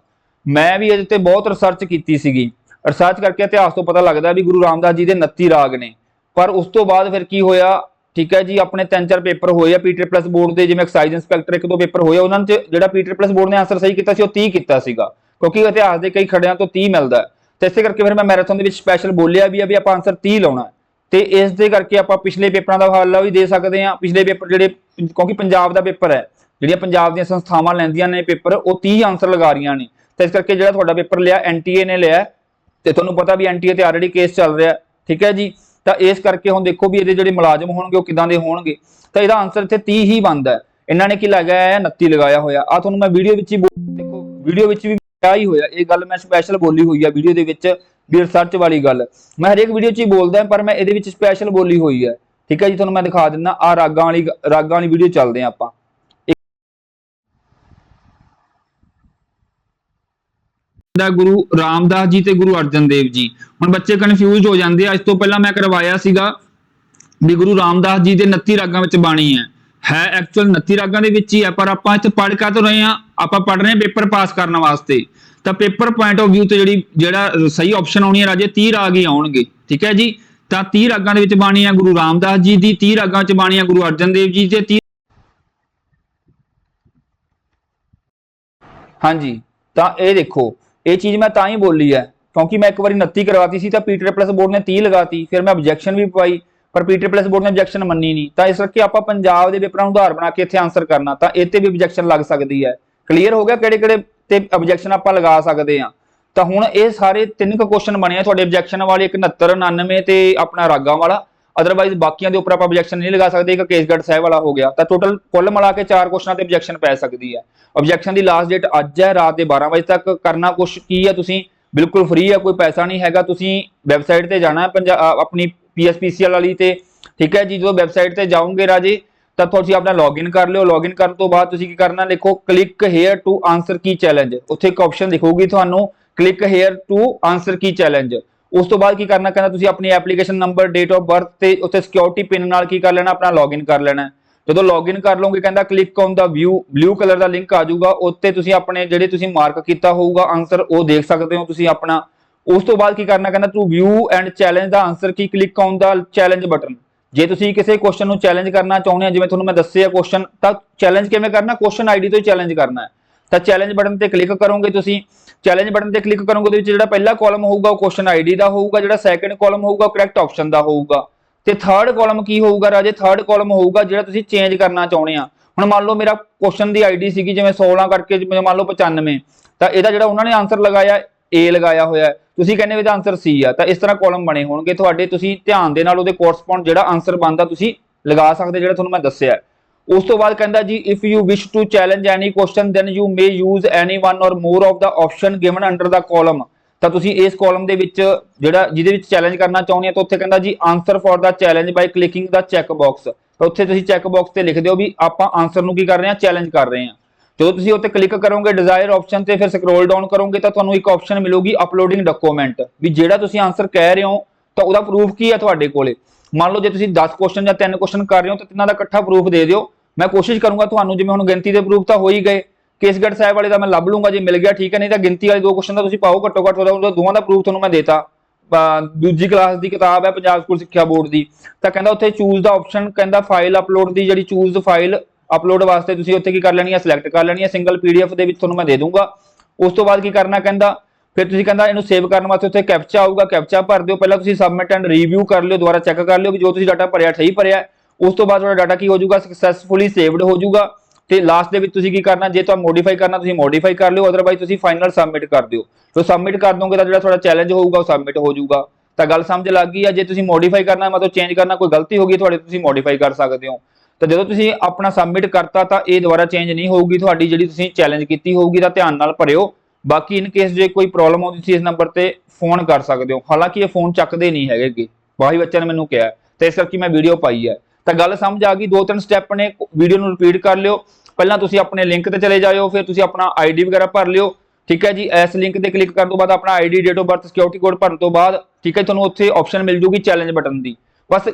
ਮੈਂ ਵੀ ਇਹਦੇ ਤੇ ਬਹੁਤ ਰਿਸਰਚ ਕੀਤੀ ਸੀਗੀ। ਰਿਸਰਚ ਕਰਕੇ ਇਤਿਹਾਸ ਤੋਂ ਪਤਾ ਲੱਗਦਾ ਵੀ ਗੁਰੂ ਰਾਮਦਾਸ ਜੀ ਦੇ 29 ਰਾਗ ਨੇ। ਪਰ ਉਸ ਤੋਂ ਬਾਅਦ ਫਿਰ ਕੀ ਹੋਇਆ? ਠੀਕ ਹੈ ਜੀ, ਆਪਣੇ ਤਿੰਨ ਚਾਰ ਪੇਪਰ ਹੋਏ ਆ ਪੀਟਰ ਪਲੱਸ ਬੋਰਡ ਦੇ, ਜਿਵੇਂ ਐਕਸਾਈਜ਼ ਇੰਸਪੈਕਟਰ ਇੱਕ ਦੋ ਪੇਪਰ ਹੋਏ ਉਹਨਾਂ ਚ ਜਿਹੜਾ ਪੀਟਰ ਪਲੱਸ ਬੋਰਡ ਨੇ ਆਨਸਰ ਸਹੀ ਕੀਤਾ ਸੀ, ਉਹ 30 ਕੀਤਾ ਸੀਗਾ। ਕਿਉਂਕਿ ਇਤਿਹਾਸ ਦੇ ਕਈ ਖੜਿਆਂ ਤੋਂ 30 ਮਿਲਦਾ ਹੈ। ਤੇ ਇਸੇ ਕਰਕੇ ਫਿਰ ਮੈਂ ਮੈਰਾਥਨ ਦੇ ਵਿੱਚ ਸਪੈਸ਼ਲ ਬੋਲਿਆ ਵੀ ਆ ਵੀ ਆਪਾਂ ਆਨਸਰ 30 ਲਾਉਣਾ ਹੈ। ਤੇ ਇਸ ਦੇ ਕਰਕੇ ਆਪਾਂ ਪਿਛਲੇ ਪੇਪਰਾਂ ਦਾ ਹਵਾਲਾ ਵੀ ਦੇ ਸਕਦੇ ਹਾਂ। ਪਿਛਲੇ ਪੇਪਰ ਜਿਹੜੇ ਕਿਉਂਕਿ ਪੰਜਾਬ ਦਾ ਪੇਪਰ ਹੈ, ਜਿਹੜੀਆਂ ਪੰਜਾਬ ਦੀਆਂ ਸੰਸਥਾਵਾਂ ਲੈਂਦੀਆਂ ਨੇ ਪੇਪਰ, ਉਹ 30 ਆਨਸਰ ਲਗਾ ਰਹੀਆਂ ਨੇ। ਤੇ ਇਸ ਕਰਕੇ ਜਿਹੜਾ ਤੁਹਾਡਾ ਪੇਪਰ ਲਿਆ ਐਨਟੀਏ ਨੇ ਲਿਆ ਤੇ ਤੁਹਾਨੂੰ ਪਤਾ ਵੀ ਐਨਟੀਏ ਤੇ ਆਲਰੇਡੀ ਕੇਸ ਚੱਲ ਰਿਹਾ ਠੀਕ ਹੈ ਜੀ? ਤਾਂ ਇਸ ਕਰਕੇ ਹੁਣ ਦੇਖੋ ਵੀ ਇਹਦੇ ਜਿਹੜੇ ਮੁਲਾਜ਼ਮ ਹੋਣਗੇ ਉਹ ਕਿਦਾਂ ਦੇ ਹੋਣਗੇ। ਤਾਂ ਇਹਦਾ ਆਨਸਰ ਇੱਥੇ 30 ਹੀ ਬਣਦਾ ਇਹਨਾਂ ਨੇ ਕੀ ਲਗਾਇਆ ਹੈ? 29 ਲਗਾਇਆ ਹੋਇਆ। ਆ ਤੁਹਾਨੂੰ ਮੈਂ ਵੀਡੀਓ ਵਿੱਚ ਹੀ ਦੇਖੋ ਵੀਡੀਓ ਵਿੱਚ ਵੀ ਕਿਹਾ ਹੀ ਹੋਇਆ। ਇਹ ਗੱਲ ਮੈਂ ਸਪੈਸ਼ਲ ਬੋਲੀ ਹੋਈ ਆ ਵੀਡੀਓ ਦੇ ਵਿੱਚ, ਵੀ ਰਿਸਰਚ ਵਾਲੀ ਗੱਲ। ਮੈਂ ਹਰੇਕ ਵੀਡੀਓ 'ਚ ਹੀ ਬੋਲਦਾ ਪਰ ਮੈਂ ਇਹਦੇ ਵਿੱਚ ਸਪੈਸ਼ਲ ਬੋਲੀ ਹੋਈ ਹੈ। ਠੀਕ ਹੈ ਜੀ, ਤੁਹਾਨੂੰ ਮੈਂ ਦਿਖਾ ਦਿੰਦਾ। ਆ ਰਾਗਾਂ ਵਾਲੀ ਰਾਗਾਂ ਵਾਲੀ ਵੀਡੀਓ ਚੱਲਦੇ ਆ ਆਪਾਂ। ਦਾ ਗੁਰੂ ਰਾਮਦਾਸ ਜੀ ਤੇ ਗੁਰੂ ਅਰਜਨ ਦੇਵ ਜੀ। ਹੁਣ ਬੱਚੇ ਕਨਫਿਊਜ਼ ਹੋ ਜਾਂਦੇ ਆ। ਇਸ ਤੋਂ ਪਹਿਲਾਂ ਮੈਂ ਕਰਵਾਇਆ ਸੀਗਾ ਵੀ ਗੁਰੂ ਰਾਮਦਾਸ ਜੀ ਦੇ 29 ਰਾਗਾਂ ਵਿੱਚ ਬਾਣੀ ਹੈ। ਹੈ ਐਕਚੁਅਲ 29 ਰਾਗਾਂ ਦੇ ਵਿੱਚ ਹੀ ਹੈ, ਪਰ ਆਪਾਂ ਇੱਥੇ ਪੜ੍ਹ ਕਾ ਤੋਂ ਰਹੇ ਆ ਆਪਾਂ ਪੜ੍ਹ ਰਹੇ ਹਾਂ ਪੇਪਰ ਪਾਸ ਕਰਨ ਵਾਸਤੇ। ਤਾਂ ਪੇਪਰ ਪੁਆਇੰਟ ਆਫ View ਤੋਂ ਜਿਹੜੀ, ਜਿਹੜਾ ਸਹੀ ਆਪਸ਼ਨ ਆਉਣੀ ਹੈ ਰਾਜੇ 30 ਰਾਗ ਹੀ ਆਉਣਗੇ। ਠੀਕ ਹੈ ਜੀ? ਤਾਂ 30 ਰਾਗਾਂ ਦੇ ਵਿੱਚ ਬਾਣੀ ਹੈ ਗੁਰੂ ਰਾਮਦਾਸ ਜੀ ਦੀ 30 ਰਾਗਾਂ ਵਿੱਚ ਬਾਣੀ ਆ ਗੁਰੂ ਅਰਜਨ ਦੇਵ ਜੀ ਤੇ 30 ਹਾਂਜੀ। ਤਾਂ ਇਹ ਦੇਖੋ ਇਹ ਚੀਜ਼ ਮੈਂ ਤਾਂ ਹੀ ਬੋਲੀ ਹੈ, ਕਿਉਂਕਿ ਮੈਂ ਇੱਕ ਵਾਰੀ 29 ਕਰਵਾਤੀ ਸੀ ਤਾਂ ਪੀਟਰ ਪਲੱਸ ਬੋਰਡ ਨੇ 30 ਲਗਾਤੀ, ਫਿਰ ਮੈਂ ਆਬਜੈਕਸ਼ਨ ਵੀ ਪਵਾਈ ਪਰ ਪੀਟਰ ਪਲੱਸ ਬੋਰਡ ਨੇ ਆਬਜੈਕਸ਼ਨ ਮੰਨੀ ਨਹੀਂ। ਤਾਂ ਇਸ ਕਰਕੇ ਆਪਾਂ ਪੰਜਾਬ ਦੇ ਪੇਪਰਾਂ ਨੂੰ ਉਧਾਰ ਬਣਾ ਕੇ ਇੱਥੇ ਆਨਸਰ ਕਰਨਾ, ਤਾਂ ਇਹ ਤੇ ਵੀ ਆਬਜੈਕਸ਼ਨ ਲੱਗ ਸਕਦੀ ਹੈ। ਕਲੀਅਰ ਹੋ ਗਿਆ ਕਿਹੜੇ ਕਿਹੜੇ ਤੇ ਆਬਜੈਕਸ਼ਨ ਆਪਾਂ ਲਗਾ ਸਕਦੇ ਆ ਤਾਂ ਹੁਣ ਇਹ ਸਾਰੇ ਤਿੰਨ ਕੁ ਕੁਐਸਚਨ ਬਣੇ ਆ, ਤੁਹਾਡੇ ਆਬਜੈਕਸ਼ਨ ਵਾਲੇ ਇੱਕ 69 99 ਤੇ ਆਪਣਾ ਰਾਗਾਂ ਵਾਲਾ ਅਦਰਵਾਈਜ਼ ਬਾਕੀਆਂ ਦੇ ਉੱਪਰ ਆਪਾਂ ਆਬਜੈਕਸ਼ਨ ਨਹੀਂ ਲਗਾ ਸਕਦੇ, ਇੱਕ ਕੇਸਗੜ੍ਹ ਸਾਹਿਬ ਵਾਲਾ ਹੋ ਗਿਆ, ਤਾਂ ਟੋਟਲ ਕੁੱਲ ਮਿਲਾ ਕੇ ਚਾਰ ਕੁਐਸਚਨਾਂ ਤੇ ਆਬਜੈਕਸ਼ਨ ਪੈ ਸਕਦੀ ਹੈ। ਆਬਜੈਕਸ਼ਨ ਦੀ ਲਾਸਟ ਡੇਟ ਅੱਜ ਹੈ, ਰਾਤ ਦੇ 12 ਵਜੇ ਤੱਕ ਕਰਨਾ ਕੁਛ ਕੀ ਹੈ ਤੁਸੀਂ? ਬਿਲਕੁਲ ਫ੍ਰੀ ਹੈ, ਕੋਈ ਪੈਸਾ ਨਹੀਂ ਹੈਗਾ, ਤੁਸੀਂ ਵੈਬਸਾਈਟ ਤੇ ਜਾਣਾ ਹੈ, ਪੰਜਾ- ਅਹ ਆਪਣੀ ਪੀਐਸਪੀਸੀਐਲ ਵਾਲੀ ਤੇ, ਠੀਕ ਹੈ ਜੀ, ਜਦੋਂ ਵੈਬਸਾਈਟ ਤੇ ਜਾਓਗੇ ਰਾਜੇ, ਤਾਂ ਤੁਸੀਂ ਆਪਣਾ ਲੌਗਇਨ ਕਰ ਲਿਓ ਲੌਗਇਨ ਕਰਨ ਤੋਂ ਬਾਅਦ ਤੁਸੀਂ ਕੀ ਕਰਨਾ ਲਿਖੋ click here to answer Ki challenge ਉੱਥੇ ਇੱਕ ਆਪਸ਼ਨ ਦਿਖੂਗੀ ਤੁਹਾਨੂੰ click here to answer Ki challenge ਉਸ ਤੋਂ ਬਾਅਦ ਕੀ ਕਰਨਾ, ਕਹਿੰਦਾ ਤੁਸੀਂ ਆਪਣੀ application number date of birth ਤੇ ਉੱਥੇ ਸਿਕਿਉਰਿਟੀ ਪਿਨ ਨਾਲ ਕੀ ਕਰ ਲੈਣਾ, ਆਪਣਾ ਲੌਗਇਨ ਕਰ ਲੈਣਾ। ਜਦੋਂ ਲੌਗਇਨ ਕਰ ਲਓਗੇ, ਕਹਿੰਦਾ click on the view blue colour the link ਆ ਜਾਊਗਾ ਉੱਤੇ ਤੁਸੀਂ ਆਪਣੇ ਜਿਹੜੇ ਤੁਸੀਂ ਮਾਰਕ ਕੀਤਾ ਹੋਊਗਾ ਆਨਸਰ ਉਹ ਦੇਖ ਸਕਦੇ ਹੋ ਤੁਸੀਂ ਆਪਣਾ। ਉਸ ਤੋਂ ਬਾਅਦ ਕੀ ਕਰਨਾ, ਕਹਿੰਦਾ ਤੂੰ view and challenge the answer Ki click on the challenge button ਜੇ ਤੁਸੀਂ ਕਿਸੇ ਕੁਐਸਚਨ ਨੂੰ ਚੈਲੰਜ ਕਰਨਾ ਚਾਹੁੰਦੇ ਹੋ, ਜਿਵੇਂ ਤੁਹਾਨੂੰ ਮੈਂ ਦੱਸਿਆ ਕੁਐਸਚਨ ਤਾਂ ਚੈਲੰਜ ਕਿਵੇਂ ਕਰਨਾ? ਕੁਐਸਚਨ ਆਈਡੀ ਤੋਂ ਹੀ ਚੈਲੰਜ ਕਰਨਾ ਹੈ। ਤਾਂ ਚੈਲੰਜ ਬਟਨ ਤੇ ਕਲਿੱਕ ਕਰੋਗੇ ਤੁਸੀਂ। ਚੈਲੰਜ ਬਟਨ ਤੇ ਕਲਿੱਕ ਕਰੋਗੇ ਉਹਦੇ ਵਿੱਚ ਜਿਹੜਾ ਪਹਿਲਾ ਕਾਲਮ ਹੋਊਗਾ, ਉਹ ਕੁਐਸਚਨ ਆਈਡੀ ਦਾ ਹੋਊਗਾ, ਜਿਹੜਾ ਸੈਕੰਡ ਕਾਲਮ ਹੋਊਗਾ, ਉਹ ਕਰੈਕਟ ਆਪਸ਼ਨ ਦਾ ਹੋਊਗਾ। ਤੇ ਥਰਡ ਕਾਲਮ ਕੀ ਹੋਊਗਾ ਰਾਜੇ? ਥਰਡ ਕਾਲਮ ਹੋਊਗਾ ਜਿਹੜਾ ਤੁਸੀਂ ਚੇਂਜ ਕਰਨਾ ਚਾਹੁੰਦੇ ਆ। ਹੁਣ ਮੰਨ ਲਓ ਮੇਰਾ ਕੁਐਸਚਨ ਦੀ ਆਈਡੀ ਸੀਗੀ ਜਿਵੇਂ 16 ਕਰਕੇ, ਜਿਵੇਂ ਮੰਨ ਲਓ 95 ਤਾਂ ਇਹਦਾ ਜਿਹੜਾ ਉਹਨਾਂ ਨੇ ਆਨਸਰ ਲਗਾਇਆ ਏ ਲਗਾਇਆ ਹੋਇਆ ਤੁਸੀਂ ਕਹਿੰਦੇ ਵੀ ਇਹਦਾ ਆਨਸਰ ਸੀ ਆ। ਤਾਂ ਇਸ ਤਰ੍ਹਾਂ ਕਾਲਮ ਬਣੇ ਹੋਣਗੇ। ਤੁਹਾਡੇ ਤੁਸੀਂ ਧਿਆਨ ਦੇ ਨਾਲ ਉਹਦੇ ਕੋਰਸਪੌਂਡ ਜਿਹੜਾ ਆਨਸਰ ਬਣਦਾ ਤੁਸੀਂ ਲਗਾ ਸਕਦੇ, ਜਿਹੜਾ ਤੁਹਾਨੂੰ ਮੈਂ ਦੱਸਿਆ ਉਸ ਤੋਂ ਬਾਅਦ ਕਹਿੰਦਾ ਜੀ if you wish to challenge any question then you may use any one or more of the option given under the column ਤਾਂ ਤੁਸੀਂ ਇਸ ਕਾਲਮ ਦੇ ਵਿੱਚ ਜਿਹੜਾ, ਜਿਹਦੇ ਵਿੱਚ ਚੈਲੰਜ ਕਰਨਾ ਚਾਹੁੰਦੇ ਆ, ਤਾਂ ਉੱਥੇ ਕਹਿੰਦਾ ਜੀ answer for the challenge by clicking the check box ਤਾਂ ਉੱਥੇ ਤੁਸੀਂ ਚੈੱਕ ਬਾਕਸ ਤੇ ਲਿਖ ਦਿਓ ਵੀ ਆਪਾਂ ਆਨਸਰ ਨੂੰ ਕੀ ਕਰ ਰਹੇ ਆ ਚੈਲੰਜ ਕਰ ਰਹੇ ਆ ਜਦੋਂ ਤੁਸੀਂ ਉੱਤੇ ਕਲਿੱਕ ਕਰੋਗੇ ਡਿਜ਼ਾਇਰ ਆਪਸ਼ਨ ਤੇ ਫਿਰ ਸਕਰੋਲ ਡਾਊਨ ਕਰੋਗੇ, ਤਾਂ ਤੁਹਾਨੂੰ ਇੱਕ ਆਪਸ਼ਨ ਮਿਲੂਗੀ ਅਪਲੋਡਿੰਗ ਡਾਕੂਮੈਂਟ ਵੀ ਜਿਹੜਾ ਤੁਸੀਂ ਆਨਸਰ ਕਹਿ ਰਹੇ ਹੋ, ਤਾਂ ਉਹਦਾ ਪ੍ਰੂਫ ਕੀ ਹੈ ਤੁਹਾਡੇ ਕੋਲੇ? ਮੰਨ ਲਓ ਜੇ ਤੁਸੀਂ 10 ਕੁਐਸਚਨ ਜਾਂ 3 ਕੁਐਸਚਨ ਕਰ ਰਹੇ ਹੋ ਤਾਂ ਤਿੰਨਾਂ ਦਾ ਇਕੱਠਾ ਪ੍ਰੂਫ ਦੇ ਦਿਓ। ਮੈਂ ਕੋਸ਼ਿਸ਼ ਕਰੂੰਗਾ ਤੁਹਾਨੂੰ, ਜਿਵੇਂ ਹੁਣ ਗਿਣਤੀ ਦੇ ਪ੍ਰੂਫ ਤਾਂ ਹੋ ਹੀ ਗਏ, ਕੇਸਗੜ੍ਹ ਸਾਹਿਬ ਵਾਲੇ ਦਾ ਮੈਂ ਲੱਭ ਲੂੰਗਾ ਜੇ ਮਿਲ ਗਿਆ, ਠੀਕ ਹੈ, ਨਹੀਂ ਤਾਂ ਗਿਣਤੀ ਵਾਲੇ ਦੋ ਕੁਐਸਚਨ ਦਾ ਤੁਸੀਂ ਪਾਓ, ਘੱਟੋ ਘੱਟ ਉਹਦਾ ਦੋਵਾਂ ਦਾ ਪ੍ਰੂਫ ਤੁਹਾਨੂੰ ਮੈਂ ਦੇਤਾ। ਅਹ ਦੂਜੀ ਕਲਾਸ ਦੀ ਕਿਤਾਬ ਹੈ ਪੰਜਾਬ ਸਕੂਲ ਸਿੱਖਿਆ ਬੋਰਡ ਦੀ। ਤਾਂ ਕਹਿੰਦਾ ਉੱਥੇ ਚੂਜ਼ ਦਾ ਆਪਸ਼ਨ ਕਹਿੰਦਾ ਫਾਈਲ ਅਪਲੋਡ ਦੀ ਜਿਹੜੀ ਚੂਜ਼ ਫਾਈਲ ਅਪਲੋਡ ਵਾਸਤੇ ਤੁਸੀਂ ਉੱਥੇ ਕੀ ਕਰ ਲੈਣੀ ਹੈ ਸਿਲੈਕਟ ਕਰ ਲੈਣੀ ਹੈ ਸਿੰਗਲ ਪੀਡੀਐਫ ਦੇ ਵਿੱਚ ਤੁਹਾਨੂੰ ਮੈਂ ਦੇ ਦੂੰਗਾ। ਉਸ ਤੋਂ ਬਾਅਦ ਕੀ ਕਰਨਾ ਕਹਿੰਦਾ? ਫਿਰ ਤੁਸੀਂ ਕਹਿੰਦਾ ਇਹਨੂੰ ਸੇਵ ਕਰਨ ਵਾਸਤੇ ਉੱਥੇ ਕੈਪਚਾ ਆਊਗਾ ਕੈਪਚਾ ਭਰ ਦਿਓ, ਪਹਿਲਾਂ ਤੁਸੀਂ ਸਬਮਿਟ ਐਂਡ ਰਿਵਿਊ ਕਰ ਲਿਓ, ਦੁਬਾਰਾ ਚੈੱਕ ਕਰ ਲਿਓ ਕਿ ਜੋ ਤੁਸੀਂ ਡਾਟਾ ਭਰਿਆ, ਸਹੀ ਭਰਿਆ ਉਸ ਤੋਂ ਬਾਅਦ ਤੁਹਾਡਾ ਡਾਟਾ ਕੀ ਹੋ ਜਾਊਗਾ ਸਕਸੈਸਫੁਲੀ ਸੇਵਡ ਹੋ ਜਾਊਗਾ। ਤੇ ਲਾਸਟ ਦੇ ਵਿੱਚ ਤੁਸੀਂ ਕੀ ਕਰਨਾ, ਜੇ ਤੁਹਾਨੂੰ ਮੋਡੀਫਾਈ ਕਰਨਾ, ਤੁਸੀਂ ਮੋਡੀਫਾਈ ਕਰ ਲਿਓ ਅਦਰਵਾਈਜ਼ ਤੁਸੀਂ ਫਾਈਨਲ ਸਬਮਿਟ ਕਰ ਦਿਓ। ਜੋ ਸਬਮਿਟ ਕਰ ਦੋਗੇ ਤਾਂ ਜਿਹੜਾ ਤੁਹਾਡਾ ਚੈਲੰਜ ਹੋਊਗਾ, ਉਹ ਸਬਮਿਟ ਹੋ ਜਾਊਗਾ। ਤਾਂ ਗੱਲ ਸਮਝ ਲੱਗ ਗਈ ਆ? ਜੇ ਤੁਸੀਂ ਮੋਡੀਫਾਈ ਕਰਨਾ, ਮਤਲਬ ਚੇਂਜ ਕਰਨਾ, ਕੋਈ ਗਲਤੀ ਹੋ ਗਈ, ਤੁਹਾਡੇ ਤੁਸੀਂ ਮੋਡੀਫਾਈ ਕਰ ਸਕਦੇ ਹੋ। ਤਾਂ ਜਦੋਂ ਤੁਸੀਂ ਆਪਣਾ ਸਬਮਿਟ ਕਰਤਾ, ਤਾਂ ਇਹ ਦੁਬਾਰਾ ਚੇਂਜ ਨਹੀਂ ਹੋਊਗੀ, ਤੁਹਾਡੀ ਜਿਹੜੀ ਤੁਸੀਂ ਚੈਲੰਜ ਕੀਤੀ ਹੋਊਗੀ, ਤਾਂ ਧਿਆਨ ਨਾਲ ਭਰਿਓ। ਬਾਕੀ ਇਨ ਕੇਸ ਜੇ ਕੋਈ ਪ੍ਰੋਬਲਮ ਆਉਂਦੀ ਸੀ ਇਸ ਨੰਬਰ ਤੇ ਫੋਨ ਕਰ ਸਕਦੇ ਹੋ। ਹਾਲਾਂਕਿ ਇਹ ਫੋਨ ਚੱਕਦੇ ਨਹੀਂ ਹੈਗੇਗੇ ਬਾਹੀ ਬੱਚਿਆਂ ਨੇ ਮੈਨੂੰ ਕਿਹਾ ਹੈ, ਤੇ ਇਸ ਕਰਕੇ ਮੈਂ ਵੀਡੀਓ ਪਾਈ ਹੈ। ਤਾਂ ਗੱਲ ਸਮਝ ਆ ਗਈ। ਦੋ ਤਿੰਨ ਸਟੈਪ ਨੇ। ਵੀਡੀਓ ਨੂੰ ਰਿਪੀਟ ਕਰ ਲਿਓ। ਪਹਿਲਾਂ ਤੁਸੀਂ ਆਪਣੇ ਲਿੰਕ ਤੇ ਚਲੇ ਜਾਇਓ ਫਿਰ ਤੁਸੀਂ ਆਪਣਾ ਆਈਡੀ ਵਗੈਰਾ ਭਰ ਲਿਓ। ਠੀਕ ਹੈ ਜੀ? ਇਸ ਲਿੰਕ ਤੇ ਕਲਿੱਕ ਕਰਨ ਤੋਂ ਬਾਅਦ ਆਪਣਾ ID date of birth security code ਭਰਨ ਤੋਂ ਬਾਅਦ ਠੀਕ ਹੈ ਤੁਹਾਨੂੰ ਉੱਥੇ ਆਪਸ਼ਨ ਮਿਲ ਜੂਗੀ ਚੈਲੰਜ ਬਟਨ ਦੀ। ਬਸ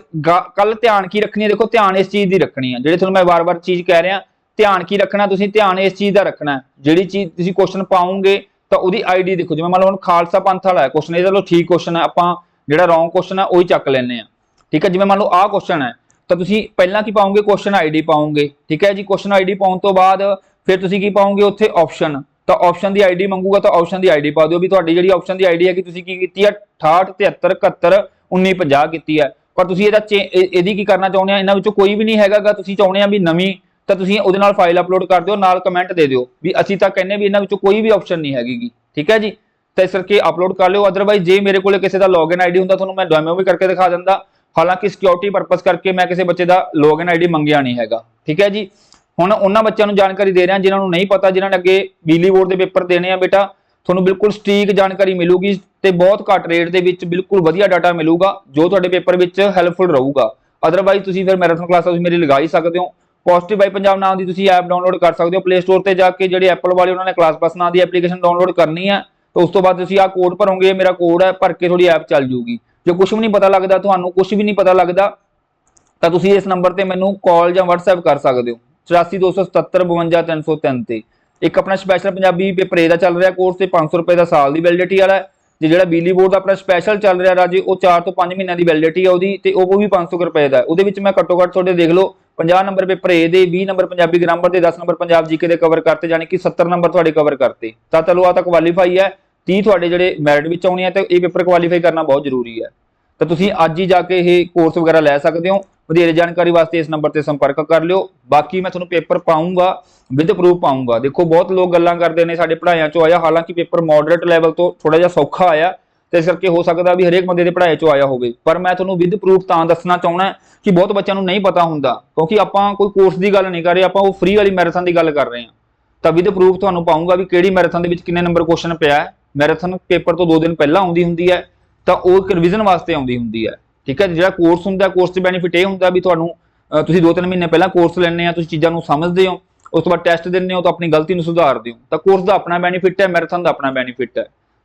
ਕੱਲ ਧਿਆਨ ਕੀ ਰੱਖਣੀ ਹੈ? ਦੇਖੋ ਧਿਆਨ ਇਸ ਚੀਜ਼ ਦੀ ਰੱਖਣੀ ਹੈ। ਜਿਹੜੇ ਤੁਹਾਨੂੰ ਮੈਂ ਵਾਰ-ਵਾਰ ਚੀਜ਼ ਕਹਿ ਰਿਹਾ ਧਿਆਨ ਕੀ ਰੱਖਣਾ, ਤੁਸੀਂ ਧਿਆਨ ਇਸ ਚੀਜ਼ ਦਾ ਰੱਖਣਾ ਜਿਹੜੀ ਚੀਜ਼ ਤੁਸੀਂ ਕੁਐਸਚਨ ਪਾਉਂਗੇ, ਤਾਂ ਉਹਦੀ ਆਈਡੀ ਦੇਖੋ। ਜਿਵੇਂ ਮੰਨ ਲਓ ਹੁਣ ਖਾਲਸਾ ਪੰਥ ਵਾਲਾ ਹੈ ਕੁਐਸਚਨ ਇਹ ਚਲੋ ਠੀਕ ਕੁਐਸਚਨ ਹੈ, ਆਪਾਂ ਜਿਹੜਾ ਰੋਂਗ ਕੁਐਸਚਨ ਹੈ, ਉਹੀ ਚੱਕ ਲੈਣੇ ਆ ਠੀਕ ਹੈ, ਜਿਵੇਂ ਮੰਨ ਲਓ ਆਹ ਕੁਐਸਚਨ ਹੈ, ਤਾਂ ਤੁਸੀਂ ਪਹਿਲਾਂ ਕੀ ਪਾਉਂਗੇ? ਕੁਐਸਚਨ ਆਈਡੀ ਪਾਉਂਗੇ। ਠੀਕ ਹੈ ਜੀ ਕੁਐਸਚਨ ਆਈਡੀ ਪਾਉਣ ਤੋਂ ਬਾਅਦ ਫਿਰ ਤੁਸੀਂ ਕੀ ਪਾਉਂਗੇ? ਉੱਥੇ ਆਪਸ਼ਨ ਤਾਂ ਆਪਸ਼ਨ ਦੀ ਆਈਡੀ ਮੰਗੂਗਾ, ਤਾਂ ਆਪਸ਼ਨ ਦੀ ਆਈਡੀ ਪਾ ਦਿਓ ਵੀ ਤੁਹਾਡੀ ਜਿਹੜੀ ਆਪਸ਼ਨ ਦੀ ਆਈਡੀ ਹੈ ਕਿ ਤੁਸੀਂ ਕੀ ਕੀਤੀ ਹੈ? 68 73 71 19 50 ਕੀਤੀ ਹੈ। ਪਰ ਤੁਸੀਂ ਇਹਦਾ ਚੇ- ਇਹਦੀ ਕੀ ਕਰਨਾ ਚਾਹੁੰਦੇ ਆ ਇਹਨਾਂ ਵਿੱਚੋਂ ਕੋਈ ਵੀ ਨਹੀਂ ਹੈਗਾਗਾ। ਤੁਸੀਂ ਚਾਹੁੰਦੇ ਆ ਵੀ ਨਵੀਂ ਤਾਂ ਤੁਸੀਂ ਉਹਦੇ ਨਾਲ ਫਾਈਲ ਅਪਲੋਡ ਕਰ ਦਿਓ, ਨਾਲ ਕਮੈਂਟ ਦੇ ਦਿਓ ਵੀ ਅਸੀਂ ਤਾਂ ਕਹਿੰਨੇ ਵੀ ਇਹਨਾਂ ਵਿੱਚੋਂ ਕੋਈ ਵੀ ਆਪਸ਼ਨ ਨਹੀਂ ਹੈਗੀਗੀ। ਠੀਕ ਹੈ ਜੀ? ਤਾਂ ਇਸ ਕਰਕੇ ਅਪਲੋਡ ਕਰ ਲਿਓ ਅਦਰਵਾਈਜ਼ ਜੇ ਮੇਰੇ ਕੋਲੇ ਕਿਸੇ ਦਾ ਲੌਗਇਨ ਆਈਡੀ ਹੁੰਦਾ, ਤੁਹਾਨੂੰ ਮੈਂ ਡੈਮੋ ਵੀ ਕਰਕੇ ਦਿਖਾ ਦਿੰਦਾ। ਹਾਲਾਂਕਿ ਸਿਕਿਉਰਿਟੀ ਪਰਪਸ ਕਰਕੇ ਮੈਂ ਕਿਸੇ ਬੱਚੇ ਦਾ ਲੌਗਇਨ ਆਈਡੀ ਮੰਗਿਆ ਨਹੀਂ ਹੈਗਾ। ਠੀਕ ਹੈ ਜੀ? ਹੁਣ ਉਹਨਾਂ ਬੱਚਿਆਂ ਨੂੰ ਜਾਣਕਾਰੀ ਦੇ ਰਿਹਾ, ਜਿਨ੍ਹਾਂ ਨੂੰ ਨਹੀਂ ਪਤਾ, ਜਿਨ੍ਹਾਂ ਨੇ ਅੱਗੇ ਬਿਜਲੀ ਬੋਰਡ ਦੇ ਪੇਪਰ ਦੇਣੇ ਆ ਬੇਟਾ, ਤੁਹਾਨੂੰ ਬਿਲਕੁਲ ਸਟੀਕ ਜਾਣਕਾਰੀ ਮਿਲੂਗੀ ਤੇ ਬਹੁਤ ਘੱਟ ਰੇਟ ਦੇ ਵਿੱਚ ਬਿਲਕੁਲ ਵਧੀਆ ਡਾਟਾ ਮਿਲੂਗਾ, ਜੋ ਤੁਹਾਡੇ ਪੇਪਰ ਵਿੱਚ ਹੈਲਪਫੁਲ ਰਹੂਗਾ। ਅਦਰਵਾਈਜ਼ ਤੁਸੀਂ ਫਿਰ ਮੈਰਾਥਨ ਕਲਾਸਾਂ ਤੁਸੀਂ ਮੇਰੀ ਲਗਾ ਹੀ ਸਕਦੇ ਹੋ। ਪੋਜ਼ਿਟਿਵ ਬਾਈ ਪੰਜਾਬ ਨਾਮ ਦੀ ਤੁਸੀਂ ਐਪ ਡਾਊਨਲੋਡ ਕਰ ਸਕਦੇ ਹੋ। ਪਲੇ ਸਟੋਰ ਤੇ ਜਾ ਕੇ ਜਿਹੜੇ ਐਪਲ ਵਾਲੇ ਉਹਨਾਂ ਨੇ ਕਲਾਸ ਪਾਸ ਨਾਮ ਦੀ ਐਪਲੀਕੇਸ਼ਨ ਡਾਊਨਲੋਡ ਕਰਨੀ ਹੈ ਤਾਂ ਉਸ ਤੋਂ ਬਾਅਦ ਤੁਸੀਂ ਆਹ ਕੋਡ ਭਰੋਗੇ, ਮੇਰਾ ਕੋਡ ਹੈ ਭਰ ਕੇ ਤੁਹਾਡੀ ਐਪ ਚੱਲ ਜੂਗੀ ਜੇ ਕੁਝ ਵੀ ਨਹੀਂ ਪਤਾ ਲੱਗਦਾ, ਤੁਹਾਨੂੰ ਕੁਝ ਵੀ ਨਹੀਂ ਪਤਾ ਲੱਗਦਾ, ਤਾਂ ਤੁਸੀਂ ਇਸ ਨੰਬਰ ਤੇ ਮੈਨੂੰ ਕਾਲ ਜਾਂ WhatsApp ਕਰ ਸਕਦੇ ਹੋ। 8427752303 ਤੇ। ਇੱਕ ਆਪਣਾ ਸਪੈਸ਼ਲ ਪੰਜਾਬੀ ਪੇਪਰ ਏ ਦਾ ਚੱਲ ਰਿਹਾ ਕੋਰਸ ਤੇ 500 ਰੁਪਏ ਦਾ ਸਾਲ ਦੀ ਵੈਲਿਡਿਟੀ ਵਾਲਾ ਹੈ। ਜੇ ਜਿਹੜਾ ਬਿਜਲੀ ਬੋਰਡ ਦਾ ਆਪਣਾ ਸਪੈਸ਼ਲ ਚੱਲ ਰਿਹਾ ਰਾਜੇ, ਉਹ 4 ਤੋਂ 5 ਮਹੀਨਿਆਂ ਦੀ ਵੈਲਿਡਿਟੀ ਹੈ ਉਹਦੀ, ਤੇ ਉਹ ਵੀ 500 ਰੁਪਏ ਦਾ ਉਹਦੇ ਵਿੱਚ ਮੈਂ ਘੱਟੋ ਘੱਟ ਤੁਹਾਡੇ ਦੇਖ ਲਓ 50 ਨੰਬਰ ਪੇਪਰ ਏ ਦੇ 20 ਨੰਬਰ ਪੰਜਾਬੀ ਗ੍ਰਾਮਰ ਦੇ 10 ਨੰਬਰ ਪੰਜਾਬ ਜੀਕੇ ਦੇ ਕਵਰ ਕਰਤੇ ਯਾਨੀ ਕਿ 70 ਨੰਬਰ ਤੁਹਾਡੇ ਕਵਰ ਕਰਤੇ। ਤਾਂ ਚਲੋ ਆ ਤਾਂ ਕੁਆਲੀਫਾਈ ਹੈ। 30 ਤੁਹਾਡੇ ਜਿਹੜੇ ਮੈਰਿਟ ਵਿੱਚ ਆਉਣੇ ਆ ਤੇ ਇਹ ਪੇਪਰ ਕੁਆਲੀਫਾਈ ਕਰਨਾ ਬਹੁਤ ਜ਼ਰੂਰੀ ਹੈ। ਤਾਂ ਤੁਸੀਂ ਅੱਜ ਹੀ ਜਾ ਕੇ ਇਹ ਕੋਰਸ ਵਗੈਰਾ ਲੈ ਸਕਦੇ ਹੋ। ਵਧੇਰੇ ਜਾਣਕਾਰੀ ਵਾਸਤੇ ਇਸ ਨੰਬਰ ਤੇ ਸੰਪਰਕ ਕਰ ਲਿਓ। ਬਾਕੀ ਮੈਂ ਤੁਹਾਨੂੰ ਪੇਪਰ ਪਾਉਂਗਾ ਵਿਦ ਪ੍ਰੂਫ ਪਾਉਂਗਾ ਦੇਖੋ, ਬਹੁਤ ਲੋਕ ਗੱਲਾਂ ਕਰਦੇ ਨੇ ਸਾਡੇ ਪੜ੍ਹਾਈਆਂ ਚੋਂ ਆਇਆ। ਹਾਲਾਂਕਿ ਪੇਪਰ ਮੋਡਰੇਟ ਲੈਵਲ ਤੋਂ ਥੋੜਾ ਜਿਹਾ ਸੌਖਾ ਆਇਆ। ਤੇ ਇਸ ਕਰਕੇ ਹੋ ਸਕਦਾ ਵੀ ਹਰੇਕ ਬੰਦੇ ਦੇ ਪੜ੍ਹਾਈ ਚੋਂ ਆਇਆ ਹੋਵੇ। ਪਰ ਮੈਂ ਤੁਹਾਨੂੰ ਵਿਦ ਪ੍ਰੂਫ ਤਾਂ ਦੱਸਣਾ ਚਾਹਣਾ ਕਿ ਬਹੁਤ ਬੱਚਿਆਂ ਨੂੰ ਨਹੀਂ ਪਤਾ ਹੁੰਦਾ, ਕਿਉਂਕਿ ਆਪਾਂ ਕੋਈ ਕੋਰਸ ਦੀ ਗੱਲ ਨਹੀਂ ਕਰ ਰਹੇ, ਆਪਾਂ ਉਹ ਫ੍ਰੀ ਵਾਲੀ ਮੈਰਾਥਨ ਦੀ ਗੱਲ ਕਰ ਰਹੇ ਹਾਂ। ਤਾਂ ਵਿਦ ਪ੍ਰੂਫ ਤੁਹਾਨੂੰ ਪਾਉਂਗਾ ਵੀ ਕਿਹੜੀ ਮੈਰਾਥਨ ਦੇ ਵਿੱਚ ਕਿੰਨੇ ਨੰਬਰ ਕੁਐਸਚਨ ਪਿਆ ਹੈ। ਮੈਰਾਥਨ ਪੇਪਰ ਤੋਂ 2 ਦਿਨ ਪਹਿਲਾਂ ਆਉਂਦੀ ਹੁੰਦੀ ਹੈ, ਤਾਂ ਉਹ ਇੱਕ ਰਿਵੀਜ਼ਨ ਵਾਸਤੇ ਆਉਂਦੀ ਹੁੰਦੀ ਹੈ। ਠੀਕ ਹੈ ਜਿਹੜਾ ਕੋਰਸ ਹੁੰਦਾ ਕੋਰਸ ਦੇ ਬੈਨੀਫਿਟ ਇਹ ਹੁੰਦਾ ਵੀ ਤੁਹਾਨੂੰ ਤੁਸੀਂ 2-3 ਮਹੀਨੇ ਪਹਿਲਾਂ ਕੋਰਸ ਲੈਣੇ ਆ ਤੁਸੀਂ ਚੀਜ਼ਾਂ ਨੂੰ ਸਮਝਦੇ ਹੋ, ਉਸ ਤੋਂ ਬਾਅਦ ਟੈਸਟ ਦਿੰਦੇ ਹੋ ਤਾਂ ਆਪਣੀ ਗਲਤੀ ਨੂੰ ਸੁਧਾਰਦੇ ਹੋ ਤਾਂ ਕੋਰਸ ਦਾ ਆਪਣਾ ਬੈਨੀਫਿਟ ਹੈ ਮੈਰਾਥਨ ਦਾ ਆਪਣਾ ਬੈਨੀਫਿਟ ਹੈ।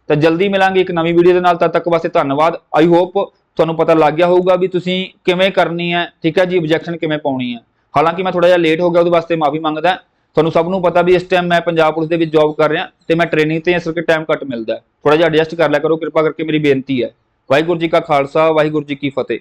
ਤਾਂ ਜਲਦੀ ਮਿਲਾਂਗੇ ਇੱਕ ਨਵੀਂ ਵੀਡੀਓ ਦੇ ਨਾਲ, ਤਦ ਤੱਕ ਵਾਸਤੇ ਧੰਨਵਾਦ। ਆਈ ਹੋਪ ਤੁਹਾਨੂੰ ਪਤਾ ਲੱਗ ਗਿਆ ਹੋਊਗਾ ਵੀ ਤੁਸੀਂ ਕਿਵੇਂ ਕਰਨੀ ਹੈ, ਠੀਕ ਹੈ ਜੀ? ਆਬਜੈਕਸ਼ਨ ਕਿਵੇਂ ਪਾਉਣੀ ਹੈ? ਹਾਲਾਂਕਿ ਮੈਂ ਥੋੜਾ ਜਿਹਾ ਲੇਟ ਹੋ ਗਿਆ, ਉਹਦੇ ਵਾਸਤੇ ਮਾਫੀ ਮੰਗਦਾ ਤੁਹਾਨੂੰ ਸਭ ਨੂੰ ਪਤਾ ਵੀ ਇਸ ਟਾਈਮ ਮੈਂ ਪੰਜਾਬ ਪੁਲਿਸ ਦੇ ਵਿੱਚ ਜੌਬ ਕਰ ਰਿਹਾ ਤੇ ਮੈਂ ਟ੍ਰੇਨਿੰਗ ਤੇ ਇਸ ਕਰਕੇ ਟਾਈਮ ਘੱਟ ਮਿਲਦਾ ਥੋੜਾ ਜਿਹਾ ਐਡਜਸਟ ਕਰ ਲਿਆ ਕਰੋ, ਕਿਰਪਾ ਕਰਕੇ ਮੇਰੀ ਬੇਨਤੀ ਹੈ। ਵਾਹਿਗੁਰੂ ਜੀ ਕਾ ਖਾਲਸਾ, ਵਾਹਿਗੁਰੂ ਜੀ ਕੀ ਫਤਿਹ।